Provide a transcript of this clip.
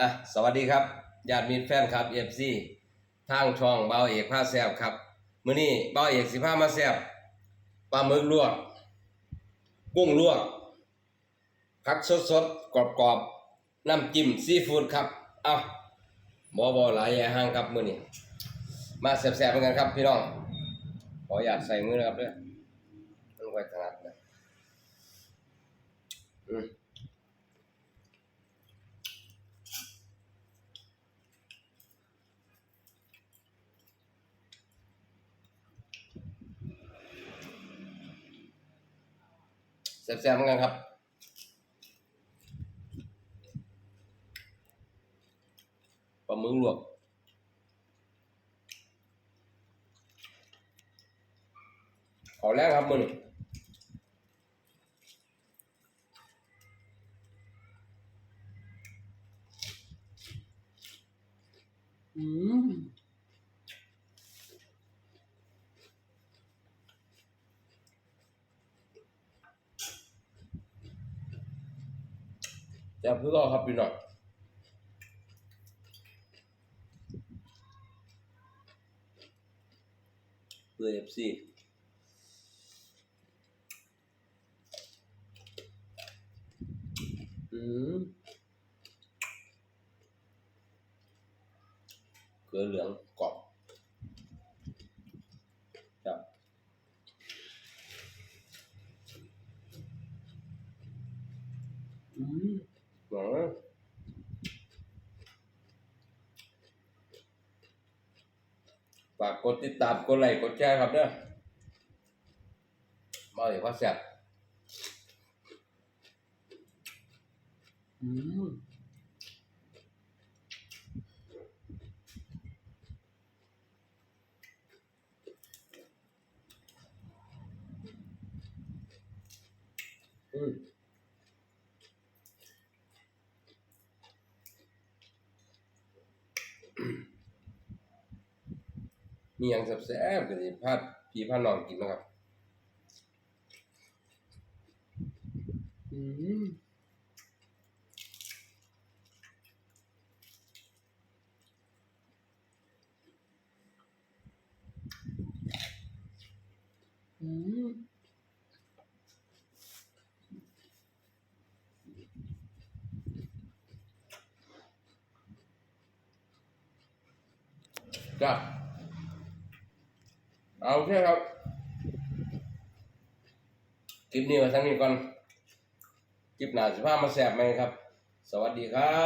อะสวัสดีครับญาติมิตรแฟนครับเอฟซีทางช่องเบาเอกผ้าแซบครับมื้อนี้เบาเอกสิพามาแซบปลาหมึกลวก กุ้งลวกผักสดๆกรอบๆน้ำจิ้มซีฟู้ดครับเอาบ่บ่หลายอย่ห่างครับมื้อนี้มาแซ่บๆกันครับพี่น้องขออยากใส่มือนะครับเด้อมันไว้ถนัดนะอืม แซ่บๆเหมือนกันครับปลาหมึกลวกขอแรกครับมืออืม แซ่บคือก็ครับพี่น้องเพื่อเอฟซีอืมเกลือเหลืองกรอบครับอืมหวาน ฝากกดติดตามกดไลค์กดแชร์ครับเด้อมาเลยว่าแซ่บอืมอืมมี อย่างแซ่บๆก็สิพาพี่พาน้องกินนะครับอืมอืมจ้ เอาโอเคครับ คลิปนี้มาทั้งนี้ก่อน คลิปหน้าสิพามาแสบไหมครับ สวัสดีครับ